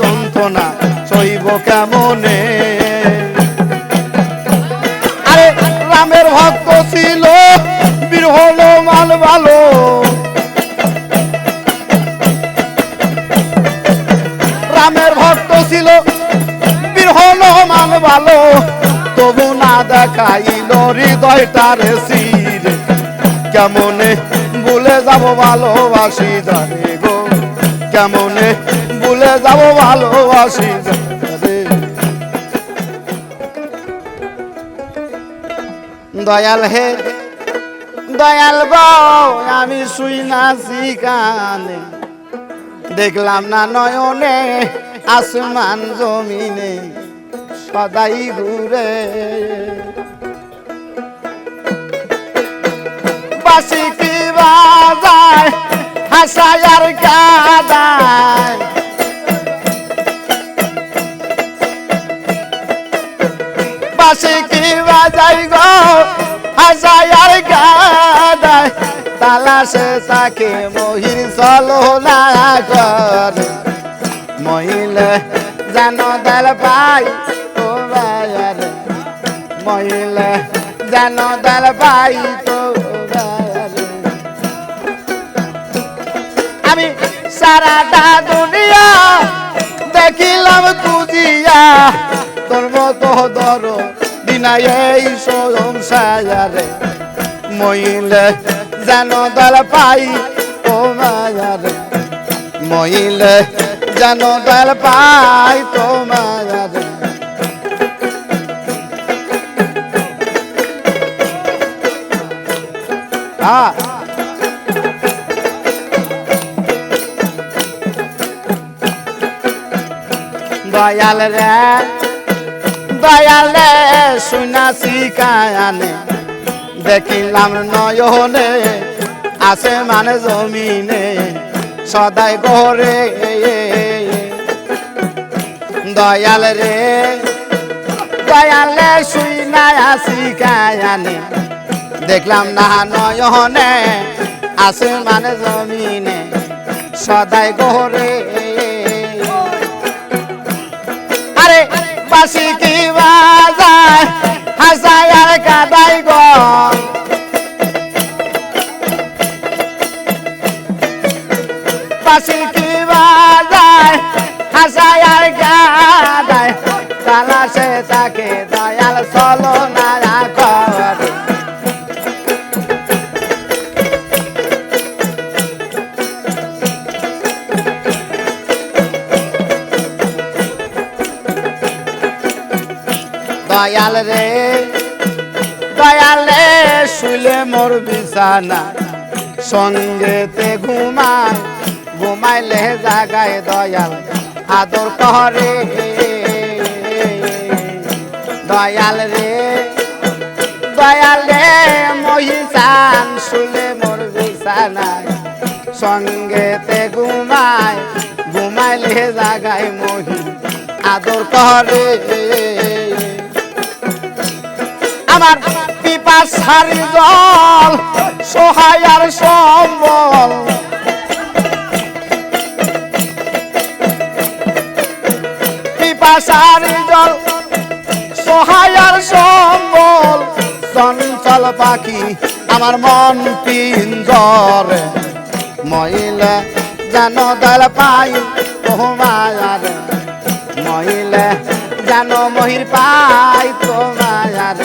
যন্ত্রণা সইব কেমনে? আরে রামের ভক্ত ছিল, বীর হলো মাল ভালো। রামের ভক্ত ছিল, বীর হলো মাল ভালো। তবু না দেখাইল হৃদয়টার সির কেমনে ভুলে যাব ভালোবাসি জানে গো? কেমনে ভুলে যাব ভালোবাসি দয়াল হে, দয়াল আমি শুই নাচি কানে। দেখলাম না নয়নে আসমান জমিনে সদাই ঘুরে। বাসি কি বাজায়, হাসায় আর কাদায়। বাসি কি বাজাই গো হাসায় আর কাদায় তালাশে তাকে মহির চলো না করে মহিলে জানো দল পাই তো বায়ার। মহিলে জানো দল পাই তো আমি সারাটা দুনিয়া দেখিলাম খুঁজিয়া তোর মতো ধর দিনা এই সংসারে মহিলে যেন দল পাই ও মায়ারে মহিলে যেন দল পাই তো মায়ারে হ্যাঁ দয়াল রে। দয়াল রে শুনাছি কায়ানে দেখিলাম নয়নে আছে মানে জমিনে, সদাই গরে দয়াল রে দয়াল রে শুই না আসি কায়ানে দেখলাম না নয়নে আছে মানে জমিনে, সদাই গরে দয়াল রে দয়াল শুলে মোর বিছানা সঙ্গেতে ঘুমায় ঘুমাইলে জাগায় দয়াল আদর করে। দয়াল রে দয়াল রে মহিষান শুলে মোর বিছানায় সঙ্গেতে ঘুমায়, ঘুমাইলে জাগায় মহি আদর করে। আমার পিপাসার জল সহায় আর সম্বল। পিপাসার জল সহায় আর সম্বল, চঞ্চল পাখি, আমার মন পিঞ্জরে মহিলা জানো দল পাই তোমার মহিলা জানো মহির পাই তোমার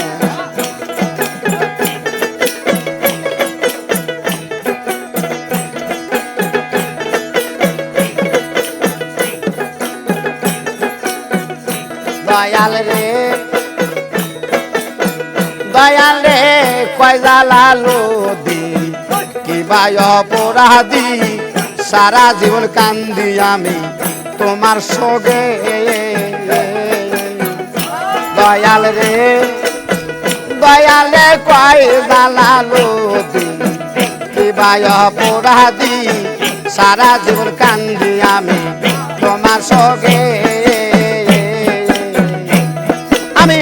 দয়াল রে দয়াল রে কয় জালালো দি কিবা অপরাধী? সারা জীবন কান্দি আমি তোমার সগে দয়াল রে দয়াল রে কয় জালালো দি কিবা অপরাধী? সারা জীবন কান্দি আমি তোমার সগে আমি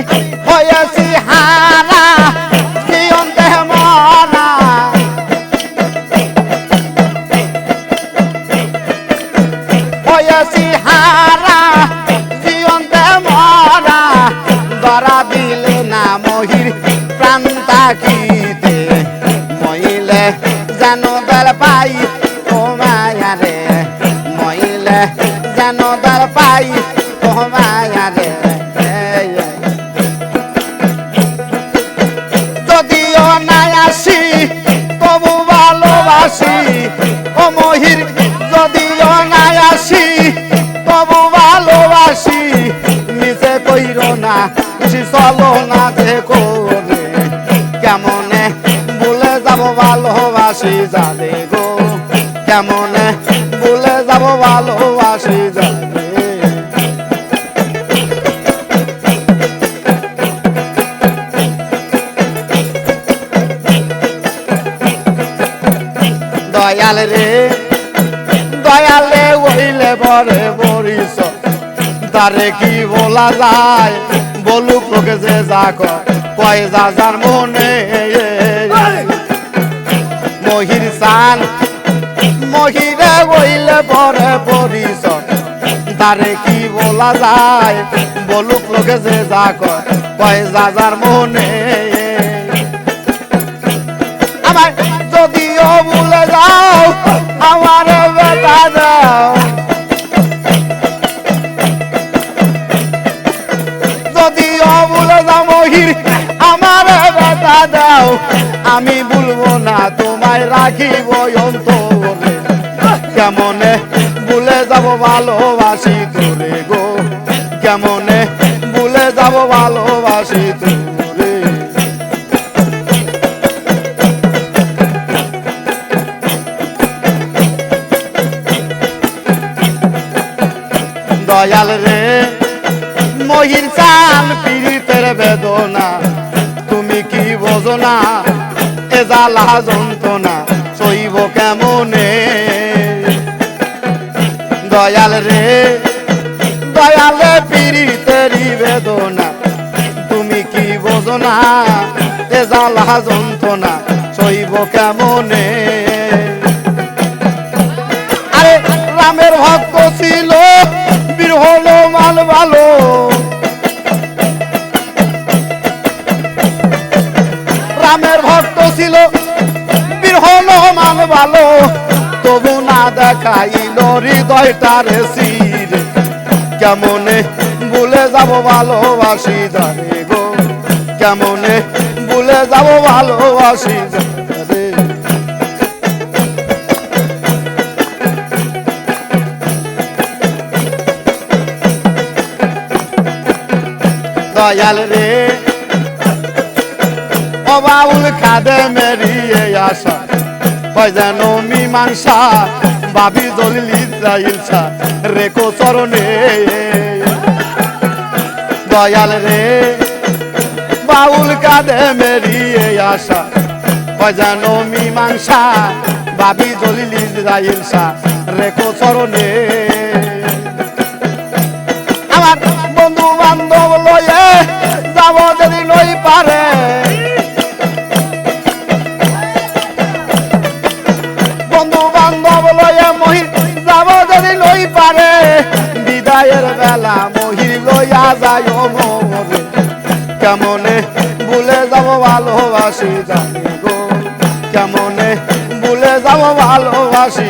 হয়েছি হারা যেন দল পাই ও মায়া রে, মইলে যেন দল পাই ও মায়া রে যদিও নাই আসি, তবু ভালোবাসি, ও মহির, যদিও নাই আসি, তবু ভালোবাসি নিচে কইর না চলো না যাব ভালোবাসি যাবে দয়াল রে দয়ালে ওইলে বরে বরিস তারে কি বলা যায়? বলুক লোকে যে যা কয়। যা যার মনে। মহির সান মহিরে ওইলে বরে বরিস তারে কি বলা যায়? বলুক লোকে যে যা কয় কয় যা যার মনে। আমার যদিও ভুলে যাও, আমার বেটা দাও। যদিও যাও মহির, আমার বেটা দাও। আমি ভুলবো না, তোমায় রাখিব অন্তরে। কেমনে? ভুলে যাব ভালোবাসি তোরে গো। কেমনে? ভুলে যাব ভালোবাসি তোরে। দয়াল রে, মহির চান পীড়িতের বেদনা। তুমি কি বোঝো না? এ জ্বালা যন্ত্রণা, সইব কেমনে? জ্বালা যন্ত্রণা সইব কেমনে? আরে রামের ভক্ত ছিল, বীর মাল ভালো। রামের ভক্ত ছিল, বীর মাল ভালো। তবু না দেখাইল হৃদয়টার সির কেমনে ভুলে যাব ভালোবাসি জানে গো, কেমনে ভুলে যাব ভালোবাসি দয়াল রে অবাউল খাদে মেরিয়ে আসা যেন মীমাংসা, বাবি দলিল ইসরাইল সা রেখো চরণে। দয়াল রে বাউল কাঁদে মেরিয়ে আসা। যেন মীমাংসা বাবি দলিল ইসরাইল সা। রেখো চরণে। আমার বন্ধু বান্ধব লয়ে যাব যদি নই পারে। বন্ধু বান্ধব লয়ে মহির যাব যদি নই পারে। বিদায়ের বেলা মহির লইয়া যায় যাব ভালোবাসি